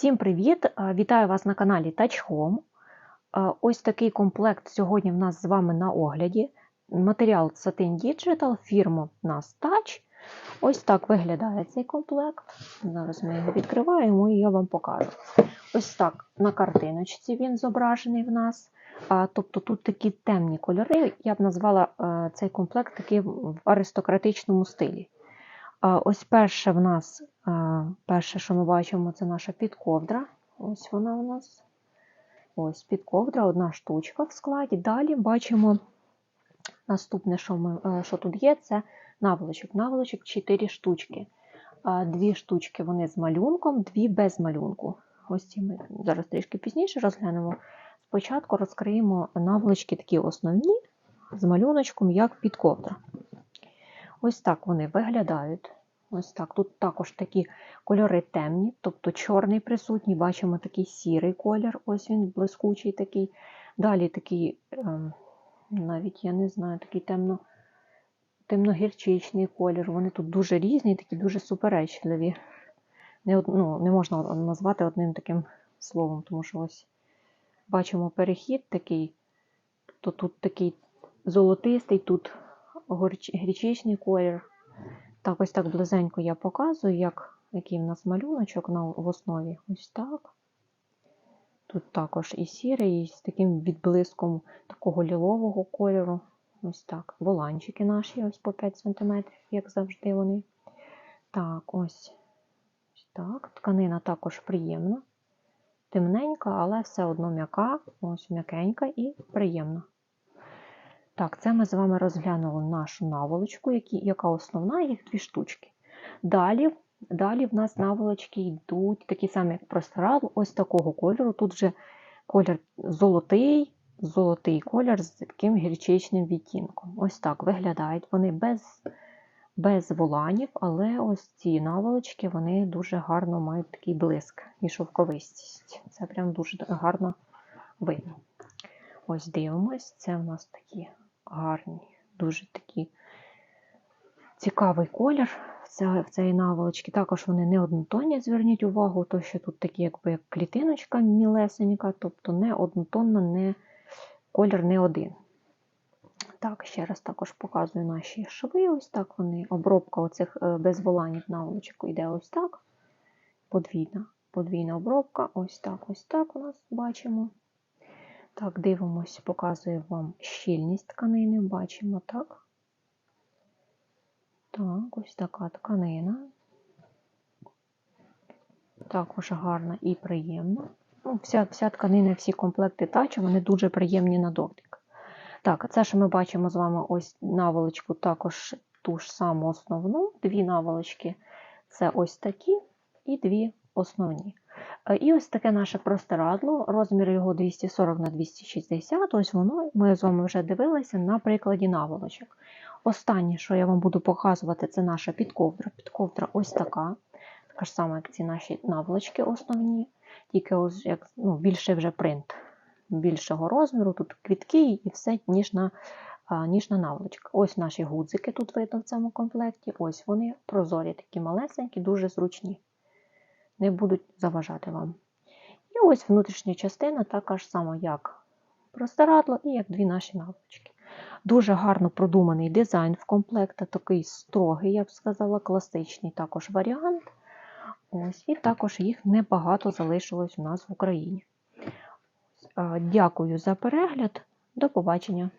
Всім привіт! Вітаю вас на каналі Touch Home. Ось такий комплект сьогодні в нас з вами на огляді. Матеріал Satin Digital, фірма в нас Touch. Ось так виглядає цей комплект. Зараз ми його відкриваємо і я вам покажу. Ось так на картиночці він зображений в нас. Тобто тут такі темні кольори. Я б назвала цей комплект такий в аристократичному стилі. Ось перше в нас, перше, що ми бачимо, це наша підковдра. Ось вона у нас. Ось підковдра, одна штучка в складі. Далі бачимо наступне, що, ми, е, що тут є, це наволочок. Наволочок 4 штучки. Дві штучки вони з малюнком, дві без малюнку. Ось ці ми зараз трішки пізніше розглянемо. Спочатку розкриємо наволочки такі основні з малюночком, як підковдра. Ось так вони виглядають. Ось так. Тут також такі кольори темні, тобто чорний присутній, бачимо такий сірий колір, ось він блискучий такий. Далі такий, ем, навіть я не знаю, такий темно, темно-гірчичний колір. Вони тут дуже різні, такі дуже суперечливі. Не, ну, не можна назвати одним таким словом, тому що ось бачимо перехід такий, то тут такий золотистий, тут гречичний колір. Так, ось так близенько я показую, як, який в нас малюночок на, в основі. Ось так. Тут також і сірий, і з таким відблиском такого лілового кольору. Ось так. Воланчики наші, ось по 5 см, як завжди вони. Так, ось. ось так. Тканина також приємна. Темненька, але все одно м'яка, ось м'якенька і приємна. Так, це ми з вами розглянули нашу наволочку, які, яка основна, їх дві штучки. Далі, далі в нас наволочки йдуть такі самі, як простирадл, ось такого кольору. Тут вже колір золотий, золотий колір з таким гірчичним відтінком. Ось так виглядають вони без, без воланів, але ось ці наволочки вони дуже гарно мають такий блиск і шовковистість. Це прям дуже гарно видно. Ось дивимось, це в нас такі гарні, дуже такі цікавий колір в цієї наволочки. Також вони не однотонні, зверніть увагу, то що тут такі, якби як клітиночка мілесенька, тобто не однотонна, не колір не один. Так, ще раз також показую наші шви. Ось так вони. Обробка оцих е, без наволочок йде ось так. Подвійна, подвійна обробка. Ось так, ось так у нас бачимо. Так, дивимось, показую вам щільність тканини. Бачимо так. Так, ось така тканина. Також гарна і приємна. Ну, вся, вся тканина, всі комплекти тачу, вони дуже приємні на дотик. Так, це що ми бачимо з вами ось наволочку, також ту ж саму основну. Дві наволочки це ось такі, і дві основні. Е, І ось таке наше простирадло, розмір його 240 на 260. Ось воно ми з вами вже дивилися на прикладі наволочок. Останнє, що я вам буду показувати, це наша підковдра. Підковдра ось така, така ж сама, як ці наші наволочки основні, тільки ось як ну, більше вже принт більшого розміру, тут квітки і все ніжна, а, ніжна наволочка. Ось наші гудзики тут видно в цьому комплекті. Ось вони прозорі, такі малесенькі, дуже зручні. Не будуть заважати вам. І ось внутрішня частина така ж сама, як простирадло і як дві наші наволочки. Дуже гарно продуманий дизайн в комплекті, такий строгий, я б сказала, класичний також варіант. Ось, і також їх небагато залишилось у нас в Україні. Дякую за перегляд. До побачення!